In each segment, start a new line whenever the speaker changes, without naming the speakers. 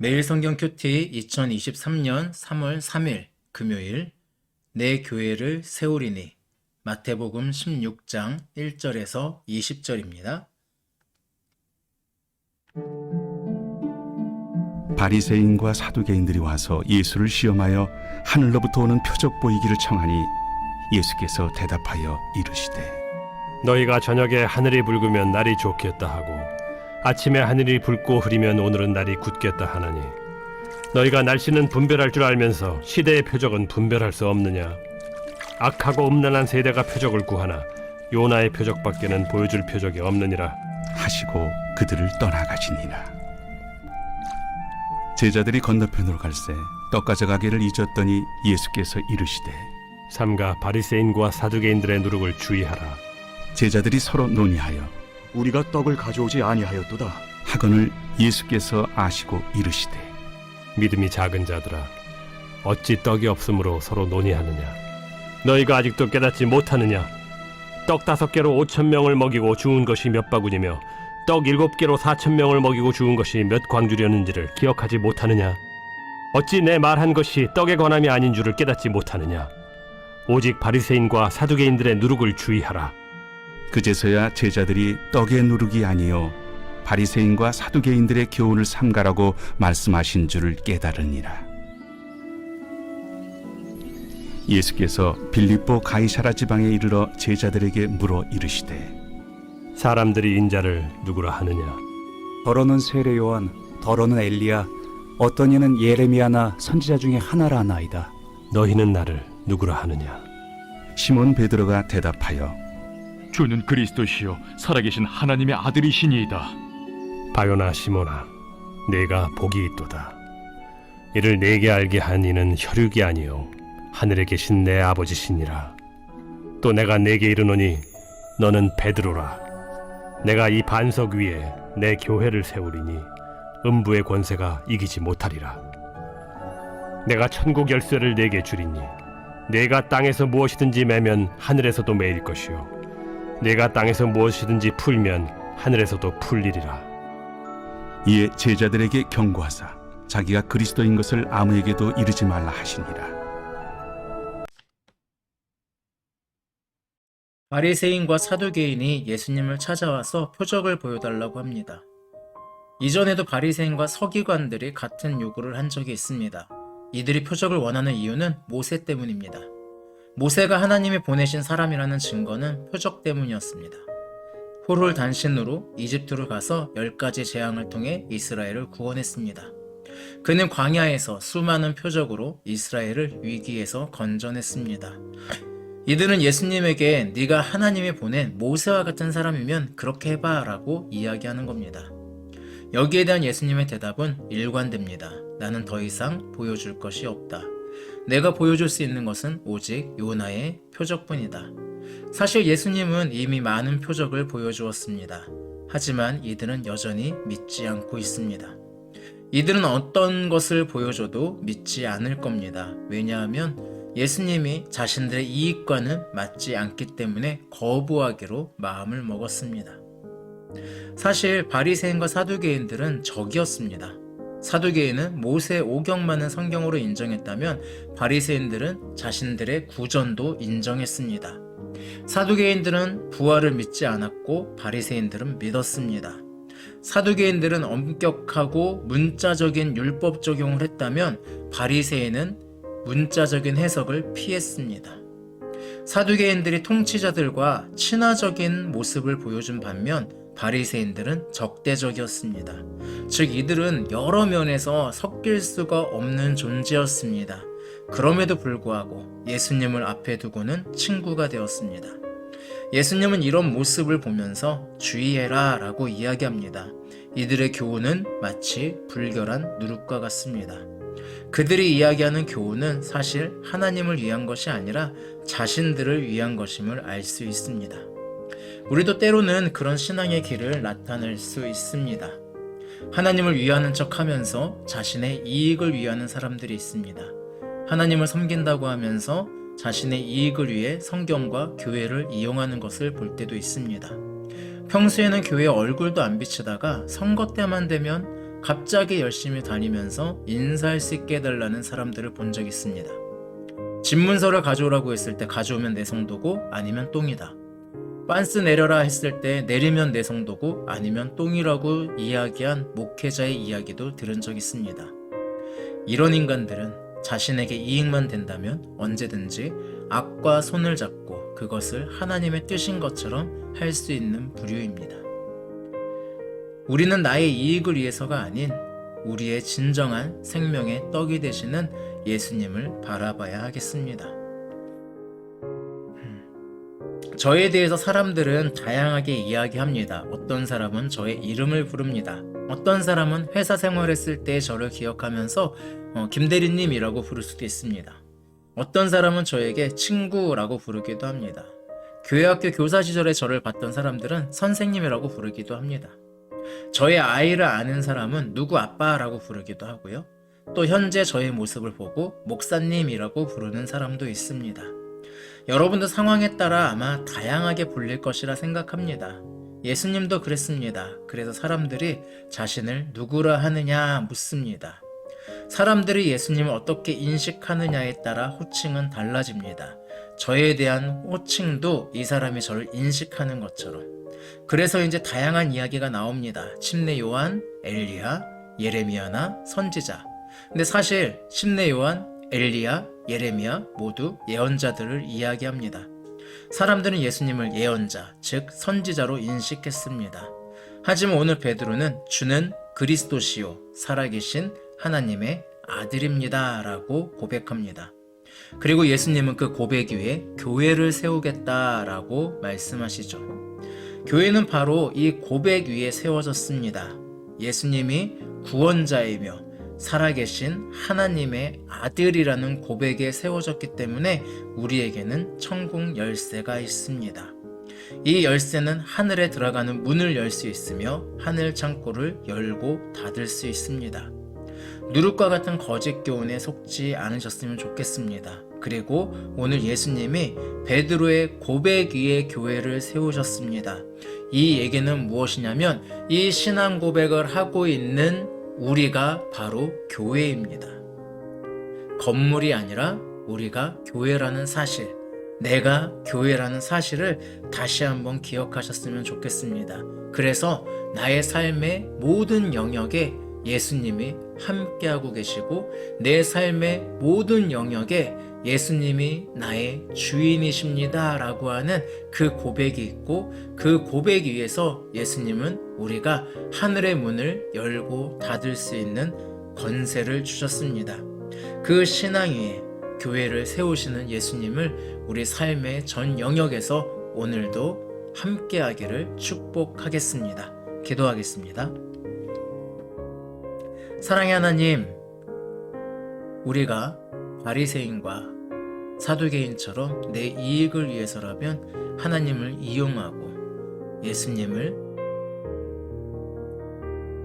매일 성경 큐티 2023년 3월 3일 금요일 내 교회를 세우리니 마태복음 16장 1절에서 20절입니다.
바리새인과 사두개인들이 와서 예수를 시험하여 하늘로부터 오는 표적 보이기를 청하니 예수께서 대답하여 이르시되
너희가 저녁에 하늘이 붉으면 날이 좋겠다 하고 아침에 하늘이 붉고 흐리면 오늘은 날이 굳겠다 하나니 너희가 날씨는 분별할 줄 알면서 시대의 표적은 분별할 수 없느냐? 악하고 음란한 세대가 표적을 구하나 요나의 표적밖에는 보여줄 표적이 없느니라.
하시고 그들을 떠나가시니라. 제자들이 건너편으로 갈새 떡 가져가기를 잊었더니 예수께서 이르시되
삼가 바리새인과 사두개인들의 누룩을 주의하라.
제자들이 서로 논의하여
우리가 떡을 가져오지 아니하였도다.
하거늘 예수께서 아시고 이르시되
믿음이 작은 자들아 어찌 떡이 없으므로 서로 논의하느냐? 너희가 아직도 깨닫지 못하느냐? 떡 다섯 개로 오천 명을 먹이고 주운 것이 몇 바구니며 떡 일곱 개로 사천 명을 먹이고 주운 것이 몇 광주렸는지를 기억하지 못하느냐? 어찌 내 말한 것이 떡에 관함이 아닌 줄을 깨닫지 못하느냐? 오직 바리새인과 사두개인들의 누룩을 주의하라
그제서야 제자들이 떡의 누룩이 아니요 바리새인과 사두개인들의 교훈을 삼가라고 말씀하신 줄을 깨달으니라. 예수께서 빌립보 가이사라 지방에 이르러 제자들에게 물어 이르시되
사람들이 인자를 누구라 하느냐
더러는 세례 요한, 더러는 엘리야, 어떤 이는 예레미야나 선지자 중에 하나라 나이다.
너희는 나를 누구라 하느냐
시몬 베드로가 대답하여
주는 그리스도시요 살아계신 하나님의 아들이시니이다.
바요나 시모나 내가 복이 있도다. 이를 내게 알게 한 이는 혈육이 아니요 하늘에 계신 내 아버지시니라. 또 내가 내게 이르노니 너는 베드로라. 내가 이 반석 위에 내 교회를 세우리니 음부의 권세가 이기지 못하리라. 내가 천국 열쇠를 내게 주리니 내가 땅에서 무엇이든지 매면 하늘에서도 매일 것이요 내가 땅에서 무엇이든지 풀면 하늘에서도 풀리리라
이에 제자들에게 경고하사 자기가 그리스도인 것을 아무에게도 이르지 말라 하시니라.
바리새인과 사두개인이 예수님을 찾아와서 표적을 보여달라고 합니다. 이전에도 바리새인과 서기관들이 같은 요구를 한 적이 있습니다. 이들이 표적을 원하는 이유는 모세 때문입니다. 모세가 하나님이 보내신 사람이라는 증거는 표적 때문이었습니다. 홀홀 단신으로 이집트로 가서 열 가지 재앙을 통해 이스라엘을 구원했습니다. 그는 광야에서 수많은 표적으로 이스라엘을 위기에서 건져냈습니다. 이들은 예수님에게 네가 하나님이 보낸 모세와 같은 사람이면 그렇게 해봐라고 이야기하는 겁니다. 여기에 대한 예수님의 대답은 일관됩니다. 나는 더 이상 보여줄 것이 없다. 내가 보여줄 수 있는 것은 오직 요나의 표적뿐이다. 사실 예수님은 이미 많은 표적을 보여주었습니다. 하지만 이들은 여전히 믿지 않고 있습니다. 이들은 어떤 것을 보여줘도 믿지 않을 겁니다. 왜냐하면 예수님이 자신들의 이익과는 맞지 않기 때문에 거부하기로 마음을 먹었습니다. 사실 바리새인과 사두개인들은 적이었습니다. 사두개인은 모세 오경만은 성경으로 인정했다면 바리새인들은 자신들의 구전도 인정했습니다. 사두개인들은 부활을 믿지 않았고 바리새인들은 믿었습니다. 사두개인들은 엄격하고 문자적인 율법 적용을 했다면 바리새인은 문자적인 해석을 피했습니다. 사두개인들이 통치자들과 친화적인 모습을 보여준 반면 바리새인들은 적대적이었습니다. 즉 이들은 여러 면에서 섞일 수가 없는 존재였습니다. 그럼에도 불구하고 예수님을 앞에 두고는 친구가 되었습니다. 예수님은 이런 모습을 보면서 주의해라 라고 이야기합니다. 이들의 교훈은 마치 불결한 누룩과 같습니다. 그들이 이야기하는 교훈은 사실 하나님을 위한 것이 아니라 자신들을 위한 것임을 알 수 있습니다. 우리도 때로는 그런 신앙의 길을 나타낼 수 있습니다. 하나님을 위하는 척 하면서 자신의 이익을 위하는 사람들이 있습니다. 하나님을 섬긴다고 하면서 자신의 이익을 위해 성경과 교회를 이용하는 것을 볼 때도 있습니다. 평소에는 교회 얼굴도 안 비치다가 선거 때만 되면 갑자기 열심히 다니면서 인사할 수 있게 해달라는 사람들을 본 적 있습니다. 집문서를 가져오라고 했을 때 가져오면 내 성도고 아니면 똥이다. 빤스 내려라 했을 때 내리면 내 성도고 아니면 똥이라고 이야기한 목회자의 이야기도 들은 적 있습니다. 이런 인간들은 자신에게 이익만 된다면 언제든지 악과 손을 잡고 그것을 하나님의 뜻인 것처럼 할 수 있는 부류입니다. 우리는 나의 이익을 위해서가 아닌 우리의 진정한 생명의 떡이 되시는 예수님을 바라봐야 하겠습니다. 저에 대해서 사람들은 다양하게 이야기합니다. 어떤 사람은 저의 이름을 부릅니다. 어떤 사람은 회사 생활했을 때 저를 기억하면서 어, 김대리님이라고 부를 수도 있습니다. 어떤 사람은 저에게 친구라고 부르기도 합니다. 교회학교 교사 시절에 저를 봤던 사람들은 선생님이라고 부르기도 합니다. 저의 아이를 아는 사람은 누구 아빠라고 부르기도 하고요. 또 현재 저의 모습을 보고 목사님이라고 부르는 사람도 있습니다. 여러분도 상황에 따라 아마 다양하게 불릴 것이라 생각합니다. 예수님도 그랬습니다. 그래서 사람들이 자신을 누구라 하느냐 묻습니다. 사람들이 예수님을 어떻게 인식하느냐에 따라 호칭은 달라집니다. 저에 대한 호칭도 이 사람이 저를 인식하는 것처럼. 그래서 이제 다양한 이야기가 나옵니다. 침례 요한, 엘리야, 예레미야나 선지자. 근데 사실 침례 요한, 엘리야, 예레미야 모두 예언자들을 이야기합니다. 사람들은 예수님을 예언자, 즉 선지자로 인식했습니다. 하지만 오늘 베드로는 주는 그리스도시요 살아계신 하나님의 아들입니다라고 고백합니다. 그리고 예수님은 그 고백 위에 교회를 세우겠다라고 말씀하시죠. 교회는 바로 이 고백 위에 세워졌습니다. 예수님이 구원자이며 살아계신 하나님의 아들이라는 고백에 세워졌기 때문에 우리에게는 천국 열쇠가 있습니다. 이 열쇠는 하늘에 들어가는 문을 열 수 있으며 하늘 창고를 열고 닫을 수 있습니다. 누룩과 같은 거짓 교훈에 속지 않으셨으면 좋겠습니다. 그리고 오늘 예수님이 베드로의 고백 위에 교회를 세우셨습니다. 이 얘기는 무엇이냐면 이 신앙 고백을 하고 있는 우리가 바로 교회입니다. 건물이 아니라 우리가 교회라는 사실, 내가 교회라는 사실을 다시 한번 기억하셨으면 좋겠습니다. 그래서 나의 삶의 모든 영역에 예수님이 함께하고 계시고 내 삶의 모든 영역에 예수님이 나의 주인이십니다. 라고 하는 그 고백이 있고 그 고백 위에서 예수님은 우리가 하늘의 문을 열고 닫을 수 있는 권세를 주셨습니다. 그 신앙 위에 교회를 세우시는 예수님을 우리 삶의 전 영역에서 오늘도 함께하기를 축복하겠습니다. 기도하겠습니다. 사랑의 하나님, 우리가 바리새인과 사두개인처럼 내 이익을 위해서라면 하나님을 이용하고 예수님을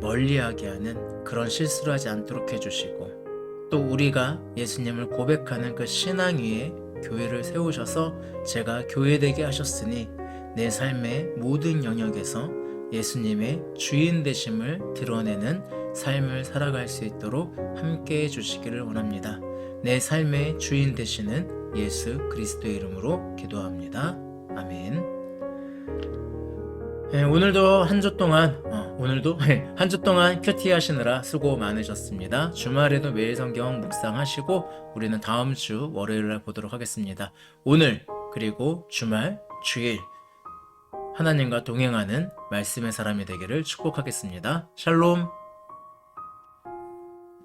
멀리하게 하는 그런 실수를 하지 않도록 해주시고 또 우리가 예수님을 고백하는 그 신앙 위에 교회를 세우셔서 제가 교회되게 하셨으니 내 삶의 모든 영역에서 예수님의 주인 되심을 드러내는 삶을 살아갈 수 있도록 함께 해 주시기를 원합니다. 내 삶의 주인 되시는 예수 그리스도의 이름으로 기도합니다. 아멘. 네, 오늘도 한 주 동안 어, 오늘도 한 주 동안 큐티 하시느라 수고 많으셨습니다. 주말에도 매일 성경 묵상하시고 우리는 다음 주 월요일 날 보도록 하겠습니다. 오늘 그리고 주말 주일 하나님과 동행하는 말씀의 사람이 되기를 축복하겠습니다. 샬롬.